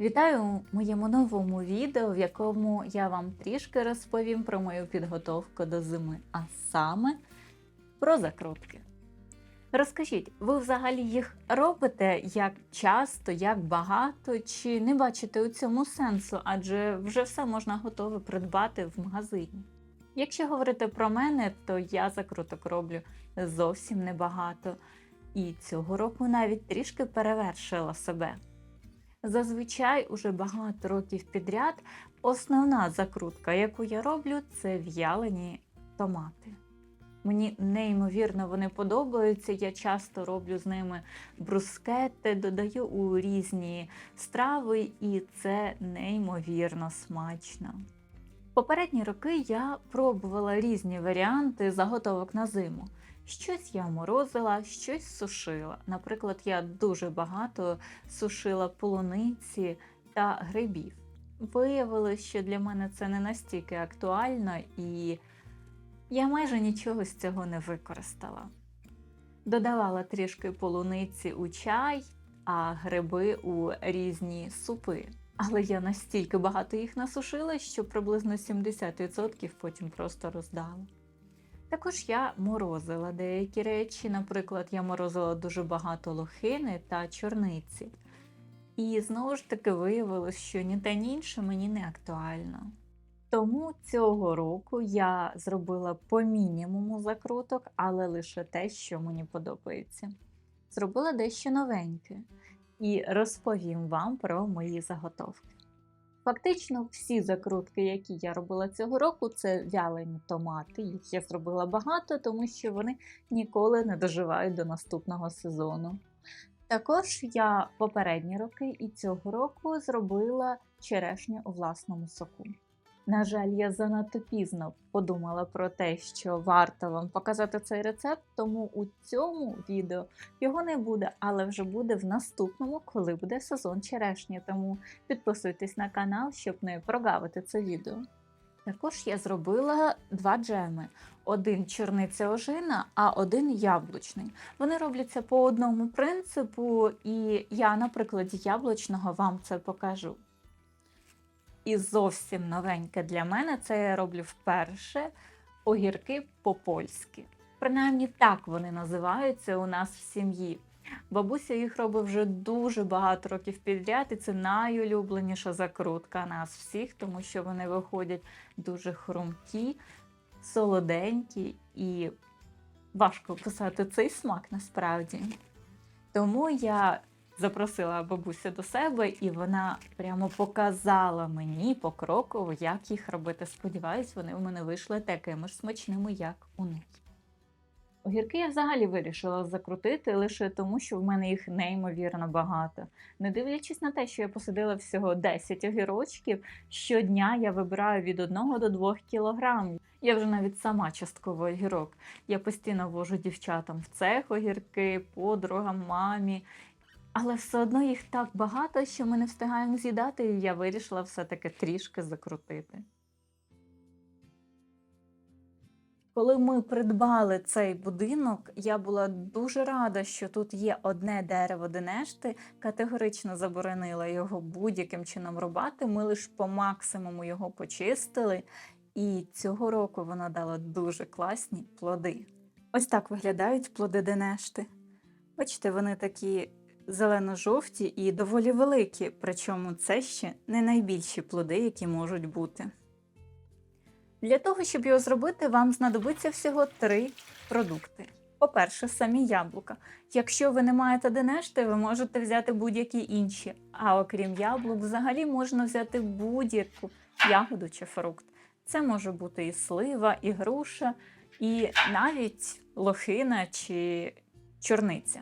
Вітаю у моєму новому відео, в якому я вам трішки розповім про мою підготовку до зими, а саме про закрутки. Розкажіть, ви взагалі їх робите як часто, як багато, чи не бачите у цьому сенсу, адже вже все можна готове придбати в магазині. Якщо говорити про мене, то я закруток роблю зовсім небагато, і цього року навіть трішки перевершила себе. Зазвичай уже багато років підряд основна закрутка, яку я роблю, це в'ялені томати. Мені неймовірно вони подобаються. Я часто роблю з ними брускети, додаю у різні страви, і це неймовірно смачно. Попередні роки я пробувала різні варіанти заготовок на зиму. Щось я морозила, щось сушила. Наприклад, я дуже багато сушила полуниці та грибів. Виявилось, що для мене це не настільки актуально, і я майже нічого з цього не використала. Додавала трішки полуниці у чай, а гриби у різні супи. Але я настільки багато їх насушила, що приблизно 70% потім просто роздала. Також я морозила деякі речі. Наприклад, я морозила дуже багато лохини та чорниці. І знову ж таки виявилось, що ні те, ні інше мені не актуально. Тому цього року я зробила по мінімуму закруток, але лише те, що мені подобається. Зробила дещо новеньке і розповім вам про мої заготовки. Фактично, всі закрутки, які я робила цього року, це вялені томати. Їх я зробила багато, тому що вони ніколи не доживають до наступного сезону. Також я попередні роки і цього року зробила черешню у власному соку. На жаль, я занадто пізно подумала про те, що варто вам показати цей рецепт, тому у цьому відео його не буде, але вже буде в наступному, коли буде сезон черешні. Тому підписуйтесь на канал, щоб не прогавити це відео. Також я зробила два джеми: один чорниця ожина, а один яблучний. Вони робляться по одному принципу, і я на прикладі яблучного вам це покажу. І зовсім новеньке для мене це я роблю вперше огірки по-польськи. Принаймні так вони називаються у нас в сім'ї. Бабуся їх робить вже дуже багато років підряд, і це найулюбленіша закрутка нас всіх, тому що вони виходять дуже хрумкі, солоденькі і важко описати цей смак насправді. Тому я запросила бабусю до себе, і вона прямо показала мені покроково, як їх робити. Сподіваюсь, вони у мене вийшли такими ж смачними, як у неї. Огірки я взагалі вирішила закрутити лише тому, що в мене їх неймовірно багато. Не дивлячись на те, що я посадила всього 10 огірочків, щодня я вибираю від 1 до 2 кілограмів. Я вже навіть сама частково огірок. Я постійно вожу дівчатам в цех огірки, подругам, мамі. Але все одно їх так багато, що ми не встигаємо з'їдати, і я вирішила все-таки трішки закрутити. Коли ми придбали цей будинок, я була дуже рада, що тут є одне дерево Денешти. Категорично заборонила його будь-яким чином рубати. Ми лише по максимуму його почистили, і цього року воно дало дуже класні плоди. Ось так виглядають плоди Денешти. Бачите, вони такі зелено-жовті і доволі великі, причому це ще не найбільші плоди, які можуть бути. Для того, щоб його зробити, вам знадобиться всього три продукти. По-перше, самі яблука. Якщо ви не маєте денешти, ви можете взяти будь-які інші. А окрім яблук, взагалі можна взяти будь-яку ягоду чи фрукт. Це може бути і слива, і груша, і навіть лохина чи чорниця.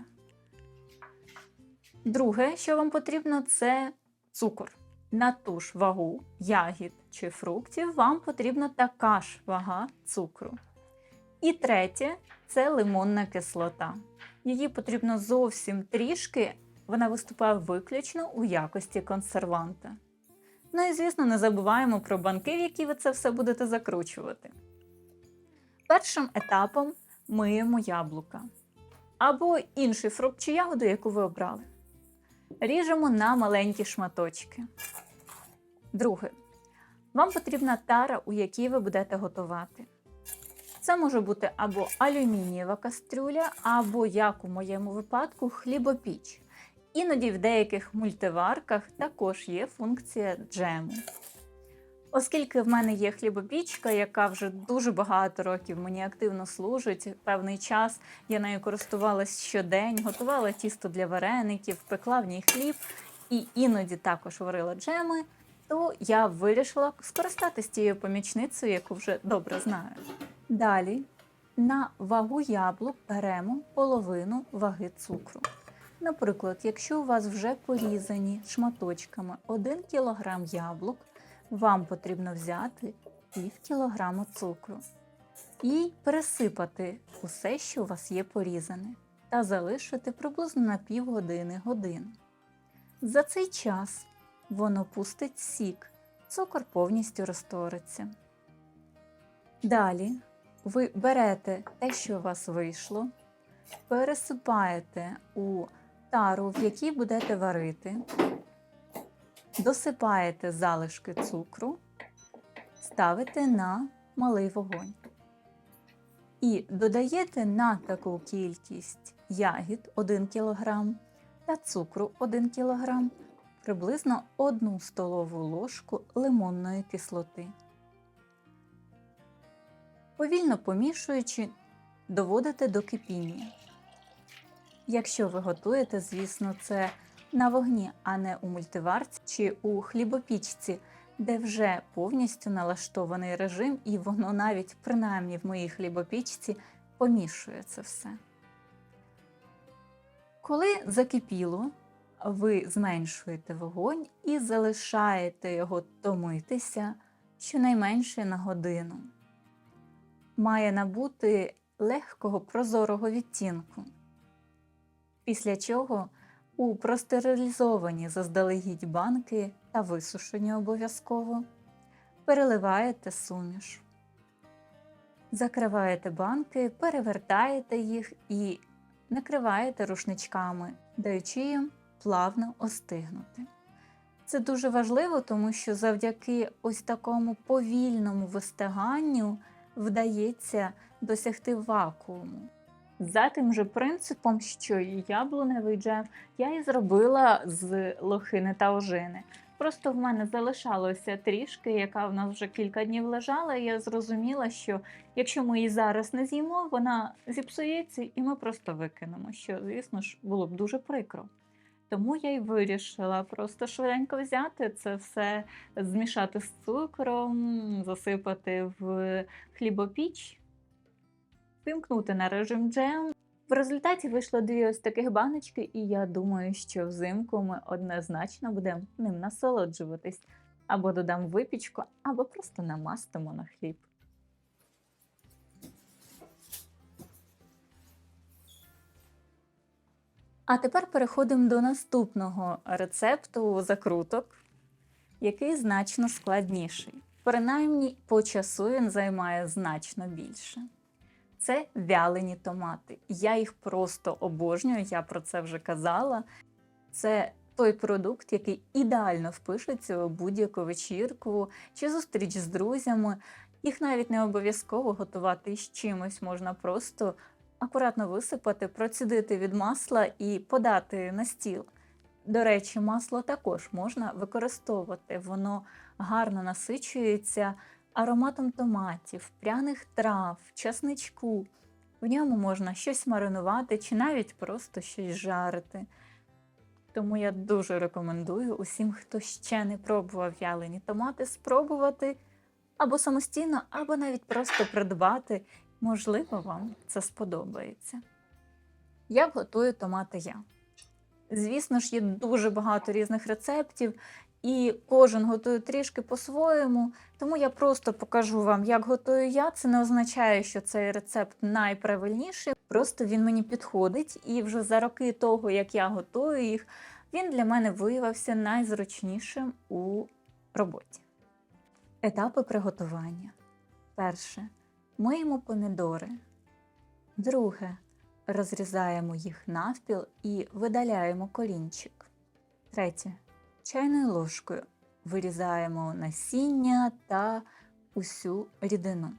Друге, що вам потрібно, це цукор. На ту ж вагу ягід чи фруктів вам потрібна така ж вага цукру. І третє це лимонна кислота. Її потрібно зовсім трішки, вона виступає виключно у якості консерванта. Ну і, звісно, не забуваємо про банки, в які ви це все будете закручувати. Першим етапом миємо яблука або інший фрукт чи ягоду, яку ви обрали. Ріжемо на маленькі шматочки. Друге. Вам потрібна тара, у якій ви будете готувати. Це може бути або алюмінієва кастрюля, або, як у моєму випадку, хлібопіч. Іноді в деяких мультиварках також є функція джему. Оскільки в мене є хлібопічка, яка вже дуже багато років мені активно служить, певний час я нею користувалась щодень, готувала тісто для вареників, пекла в ній хліб і іноді також варила джеми, то я вирішила скористатися тією помічницею, яку вже добре знаю. Далі на вагу яблук беремо половину ваги цукру. Наприклад, якщо у вас вже порізані шматочками 1 кг яблук, вам потрібно взяти пів кілограму цукру і пересипати усе, що у вас є порізане, та залишити приблизно на півгодини годину. За цей час воно пустить сік, цукор повністю розториться. Далі ви берете те, що у вас вийшло, пересипаєте у тару, в якій будете варити, досипаєте залишки цукру, ставите на малий вогонь. І додаєте на таку кількість ягід 1 кг та цукру 1 кг, приблизно 1 столову ложку лимонної кислоти. Повільно помішуючи, доводите до кипіння. Якщо ви готуєте, звісно, це на вогні, а не у мультиварці чи у хлібопічці, де вже повністю налаштований режим, і воно навіть, принаймні в моїй хлібопічці, помішує це все. Коли закипіло, ви зменшуєте вогонь і залишаєте його томитися щонайменше на годину. Має набути легкого прозорого відтінку. Після чого у простерилізовані заздалегідь банки та висушені обов'язково переливаєте суміш. Закриваєте банки, перевертаєте їх і накриваєте рушничками, даючи їм плавно остигнути. Це дуже важливо, тому що завдяки ось такому повільному вистиганню вдається досягти вакууму. За тим же принципом, що і яблуневий джем, я і зробила з лохини та ожини. Просто в мене залишалося трішки, яка в нас вже кілька днів лежала, і я зрозуміла, що якщо ми її зараз не з'їмо, вона зіпсується і ми просто викинемо, що, звісно ж, було б дуже прикро. Тому я й вирішила просто швиденько взяти це все, змішати з цукром, засипати в хлібопіч, вимкнути на режим джем. В результаті вийшло дві ось таких баночки, і я думаю, що взимку ми однозначно будемо ним насолоджуватись. Або додам випічку, або просто намастимо на хліб. А тепер переходимо до наступного рецепту закруток, який значно складніший. Принаймні, по часу він займає значно більше. Це вялені томати. Я їх просто обожнюю, я про це вже казала. Це той продукт, який ідеально впишеться у будь-яку вечірку чи зустріч з друзями. Їх навіть не обов'язково готувати з чимось, можна просто акуратно висипати, процідити від масла і подати на стіл. До речі, масло також можна використовувати, воно гарно насичується ароматом томатів, пряних трав, часничку. В ньому можна щось маринувати чи навіть просто щось жарити. Тому я дуже рекомендую усім, хто ще не пробував вялені томати, спробувати або самостійно, або навіть просто придбати. Можливо, вам це сподобається. Як готую томати я? Звісно ж, є дуже багато різних рецептів, і кожен готує трішки по-своєму. Тому я просто покажу вам, як готую я. Це не означає, що цей рецепт найправильніший. Просто він мені підходить, і вже за роки того, як я готую їх, він для мене виявився найзручнішим у роботі. Етапи приготування. Перше. Миємо помідори. Друге. Розрізаємо їх навпіл і видаляємо колінчик. Третє. Чайною ложкою вирізаємо насіння та усю рідину,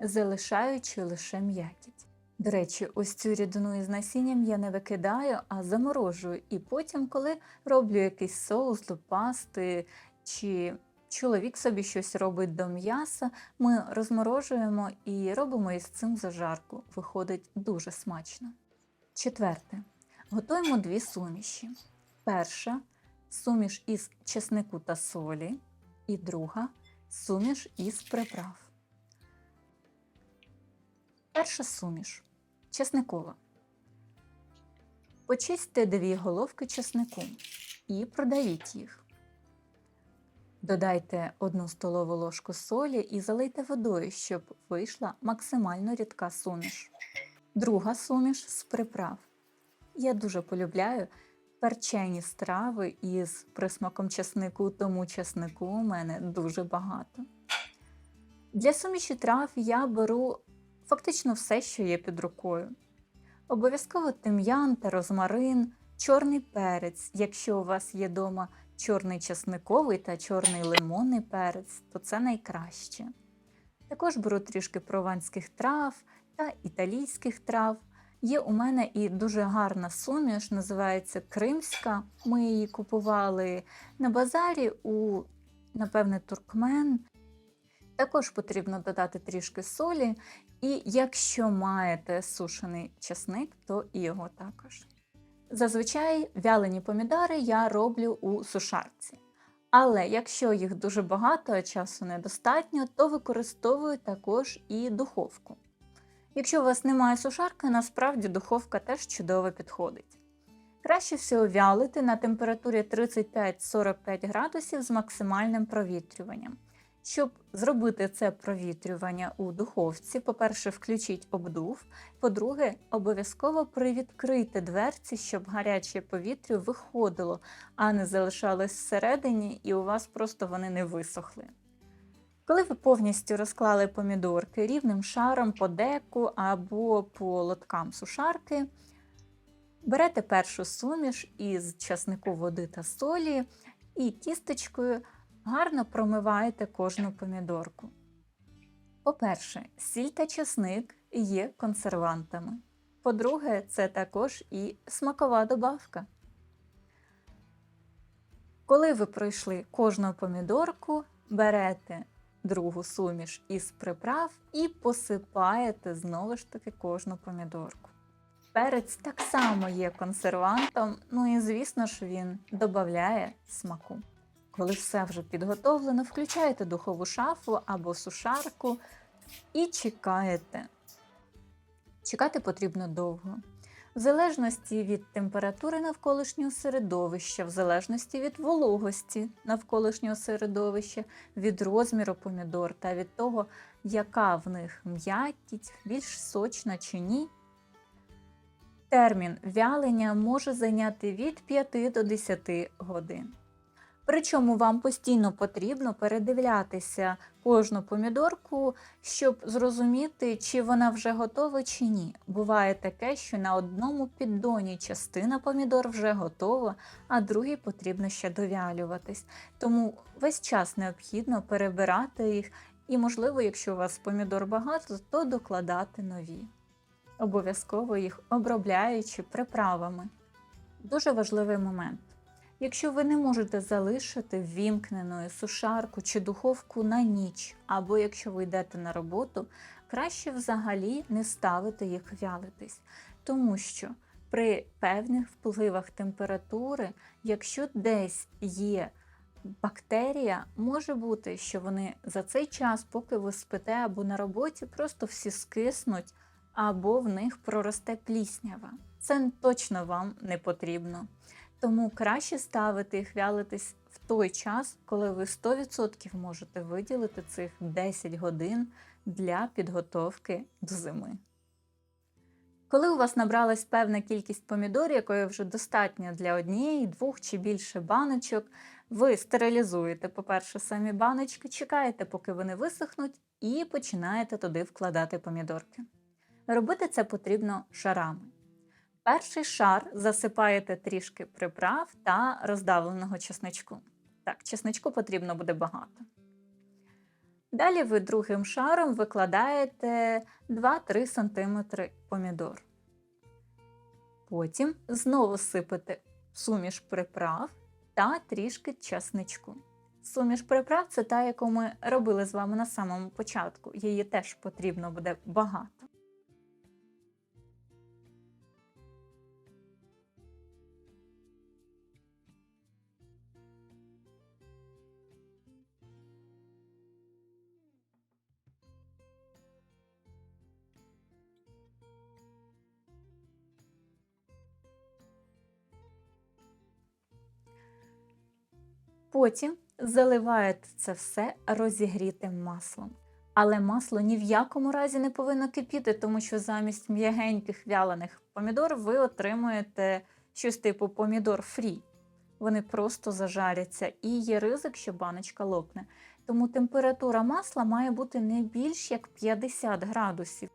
залишаючи лише м'якіть. До речі, ось цю рідину із насінням я не викидаю, а заморожую. І потім, коли роблю якийсь соус до пасти, чи чоловік собі щось робить до м'яса, ми розморожуємо і робимо із цим зажарку. Виходить дуже смачно. Четверте. Готуємо дві суміші. Перша суміш із чеснику та солі, і друга суміш із приправ. Перша суміш чесникова. Почистьте дві головки чеснику і продавіть їх. Додайте одну столову ложку солі і залийте водою, щоб вийшла максимально рідка суміш. Друга суміш з приправ. Я дуже полюбляю перчені страви із присмаком чеснику, тому чеснику у мене дуже багато. Для суміші трав я беру фактично все, що є під рукою. Обов'язково тим'ян та розмарин, чорний перець. Якщо у вас є вдома чорний чесниковий та чорний лимонний перець, то це найкраще. Також беру трішки прованських трав та італійських трав. Є у мене і дуже гарна суміш, називається Кримська. Ми її купували на базарі у, напевне, туркмен. Також потрібно додати трішки солі, і якщо маєте сушений чесник, то і його також. Зазвичай вялені помідори я роблю у сушарці. Але якщо їх дуже багато, а часу недостатньо, то використовую також і духовку. Якщо у вас немає сушарки, насправді духовка теж чудово підходить. Краще всього вялити на температурі 35-45 градусів з максимальним провітрюванням. Щоб зробити це провітрювання у духовці, по-перше, включіть обдув, по-друге, обов'язково привідкрийте дверці, щоб гаряче повітря виходило, а не залишалось всередині, і у вас просто вони не висохли. Коли ви повністю розклали помідорки рівним шаром по деку або по лоткам сушарки, берете першу суміш із часнику води та солі і кісточкою гарно промиваєте кожну помідорку. По-перше, сіль та часник є консервантами. По-друге, це також і смакова добавка. Коли ви пройшли кожну помідорку, берете другу суміш із приправ і посипаєте знову ж таки кожну помідорку. Перець так само є консервантом, ну і звісно ж він додає смаку. Коли все вже підготовлено, включаєте духову шафу або сушарку і чекаєте. Чекати потрібно довго. В залежності від температури навколишнього середовища, в залежності від вологості навколишнього середовища, від розміру помідор та від того, яка в них м'якість, більш сочна чи ні. Термін вялення може зайняти від 5 до 10 годин. Причому вам постійно потрібно передивлятися кожну помідорку, щоб зрозуміти, чи вона вже готова чи ні. Буває таке, що на одному піддоні частина помідор вже готова, а другій потрібно ще довялюватись. Тому весь час необхідно перебирати їх, і, можливо, якщо у вас помідор багато, то докладати нові. Обов'язково їх обробляючи приправами. Дуже важливий момент. Якщо ви не можете залишити ввімкненою сушарку чи духовку на ніч, або якщо ви йдете на роботу, краще взагалі не ставити їх вялитись, тому що при певних впливах температури, якщо десь є бактерія, може бути, що вони за цей час, поки ви спите або на роботі, просто всі скиснуть, або в них проросте пліснява. Це точно вам не потрібно. Тому краще ставити їх вялитись в той час, коли ви 100% можете виділити цих 10 годин для підготовки до зими. Коли у вас набралась певна кількість помідорів, якої вже достатньо для однієї, двох чи більше баночок, ви стерилізуєте, по-перше, самі баночки, чекаєте, поки вони висохнуть, і починаєте туди вкладати помідорки. Робити це потрібно шарами. Перший шар засипаєте трішки приправ та роздавленого чесничку. Так, чесничку потрібно буде багато. Далі ви другим шаром викладаєте 2-3 см помідор. Потім знову сипете суміш приправ та трішки чесничку. Суміш приправ це та, яку ми робили з вами на самому початку. Її теж потрібно буде багато. Потім заливаєте це все розігрітим маслом. Але масло ні в якому разі не повинно кипіти, тому що замість м'ягеньких вялених помідор ви отримуєте щось типу помідор фрі. Вони просто зажаряться і є ризик, що баночка лопне. Тому температура масла має бути не більш як 50 градусів.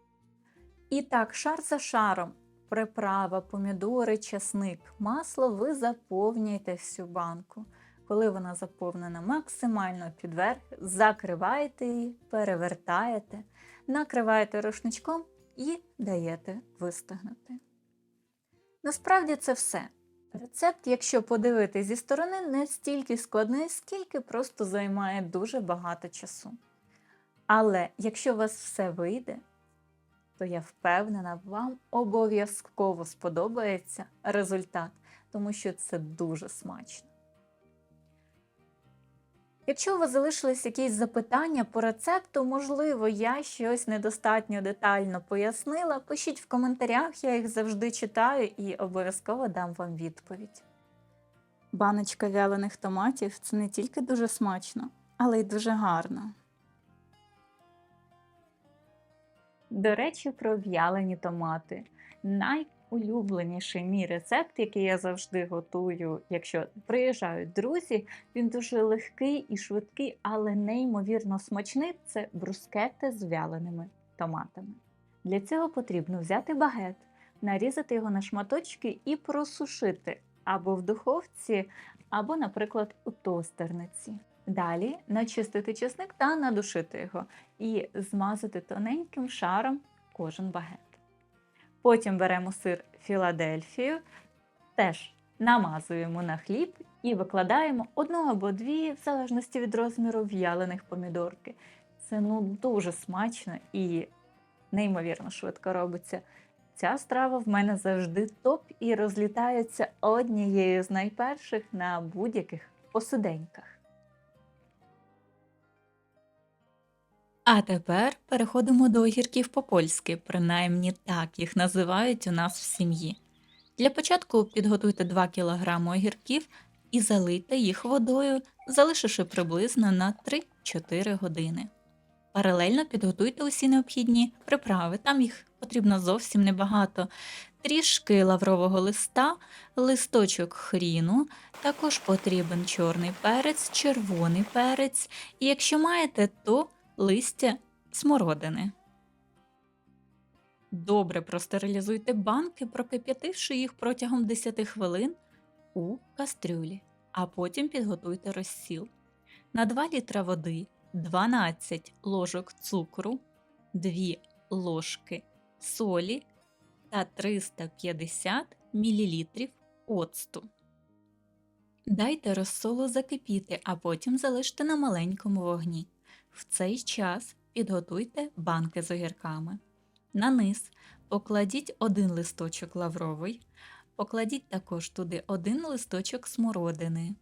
І так, шар за шаром, приправа, помідори, часник, масло ви заповнюєте всю банку. Коли вона заповнена максимально підверх, закриваєте її, перевертаєте, накриваєте рушничком і даєте вистигнути. Насправді це все. Рецепт, якщо подивитись зі сторони, не стільки складний, скільки просто займає дуже багато часу. Але якщо у вас все вийде, то я впевнена, вам обов'язково сподобається результат, тому що це дуже смачно. Якщо у вас залишились якісь запитання по рецепту, можливо, я щось недостатньо детально пояснила, пишіть в коментарях, я їх завжди читаю і обов'язково дам вам відповідь. Баночка вялених томатів це не тільки дуже смачно, але й дуже гарно. До речі, про в'ялені томати. Найулюбленіший мій рецепт, який я завжди готую, якщо приїжджають друзі, він дуже легкий і швидкий, але неймовірно смачний це брускети з вяленими томатами. Для цього потрібно взяти багет, нарізати його на шматочки і просушити або в духовці, або, наприклад, у тостерниці. Далі начистити чесник та надушити його і змазати тоненьким шаром кожен багет. Потім беремо сир Філадельфію, теж намазуємо на хліб і викладаємо одну або дві, в залежності від розміру в'ялених помідорки. Це ну дуже смачно і неймовірно швидко робиться. Ця страва в мене завжди топ і розлітається однією з найперших на будь-яких посиденьках. А тепер переходимо до огірків по-польськи, принаймні так їх називають у нас в сім'ї. Для початку підготуйте 2 кг огірків і залийте їх водою, залишивши приблизно на 3-4 години. Паралельно підготуйте усі необхідні приправи, там їх потрібно зовсім небагато. Трішки лаврового листа, листочок хріну, також потрібен чорний перець, червоний перець, і якщо маєте, то листя смородини. Добре простерилізуйте банки, прокип'ятивши їх протягом 10 хвилин у кастрюлі, а потім підготуйте розсіл. На 2 літра води 12 ложок цукру, 2 ложки солі та 350 мл оцту. Дайте розсолу закипіти, а потім залиште на маленькому вогні. В цей час підготуйте банки з огірками. На низ покладіть один листочок лавровий, покладіть також туди один листочок смородини,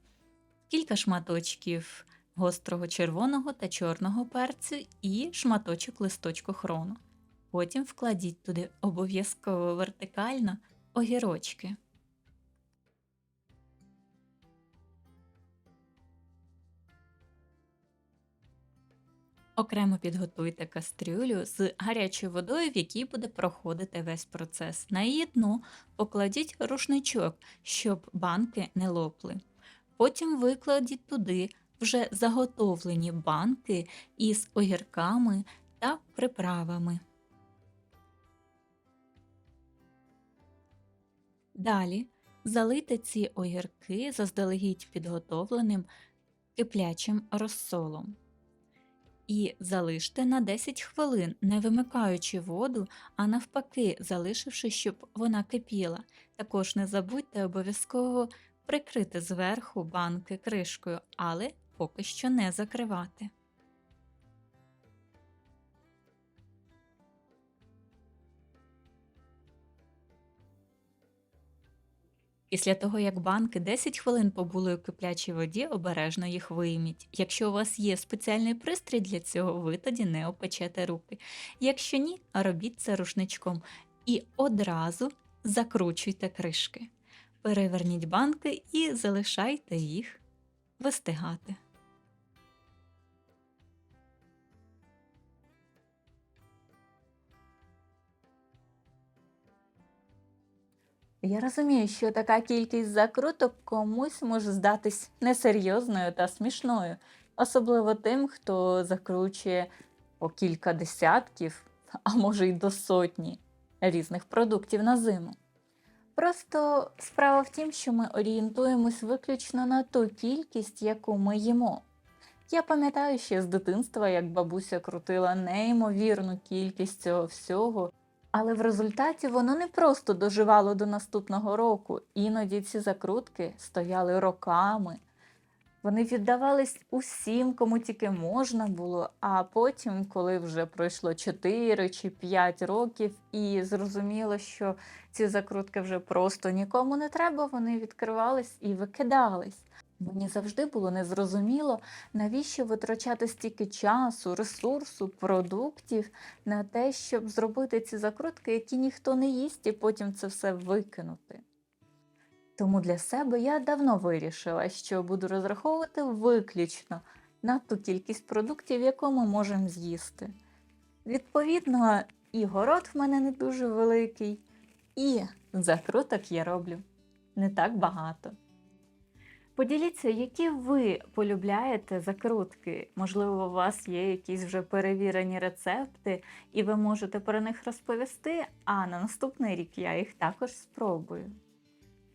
кілька шматочків гострого червоного та чорного перцю і шматочок листочку хрону. Потім вкладіть туди обов'язково вертикально огірочки. Окремо підготуйте кастрюлю з гарячою водою, в якій буде проходити весь процес. На її дно покладіть рушничок, щоб банки не лопли. Потім викладіть туди вже заготовлені банки із огірками та приправами. Далі залийте ці огірки заздалегідь підготовленим киплячим розсолом. І залиште на 10 хвилин, не вимикаючи воду, а навпаки, залишивши, щоб вона кипіла. Також не забудьте обов'язково прикрити зверху банки кришкою, але поки що не закривати. Після того, як банки 10 хвилин побули у киплячій воді, обережно їх вийміть. Якщо у вас є спеціальний пристрій для цього, ви тоді не опечете руки. Якщо ні, робіть це рушничком і одразу закручуйте кришки. Переверніть банки і залишайте їх вистигати. Я розумію, що така кількість закруток комусь може здатись несерйозною та смішною, особливо тим, хто закручує по кілька десятків, а може й до сотні різних продуктів на зиму. Просто справа в тім, що ми орієнтуємось виключно на ту кількість, яку ми їмо. Я пам'ятаю ще з дитинства, як бабуся крутила неймовірну кількість цього всього, але в результаті воно не просто доживало до наступного року. Іноді ці закрутки стояли роками. Вони віддавались усім, кому тільки можна було, а потім, коли вже пройшло 4 чи 5 років, і зрозуміло, що ці закрутки вже просто нікому не треба, вони відкривались і викидались. Мені завжди було незрозуміло, навіщо витрачати стільки часу, ресурсу, продуктів на те, щоб зробити ці закрутки, які ніхто не їсть, і потім це все викинути. Тому для себе я давно вирішила, що буду розраховувати виключно на ту кількість продуктів, яку ми можемо з'їсти. Відповідно, і город в мене не дуже великий, і закруток я роблю не так багато. Поділіться, які ви полюбляєте закрутки. Можливо, у вас є якісь вже перевірені рецепти, і ви можете про них розповісти, а на наступний рік я їх також спробую.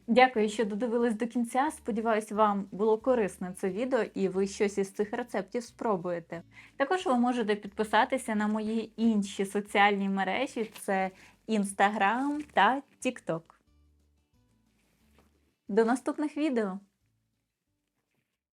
Дякую, що додивились до кінця. Сподіваюсь, вам було корисне це відео і ви щось із цих рецептів спробуєте. Також ви можете підписатися на мої інші соціальні мережі: це Instagram та TikTok. До наступних відео!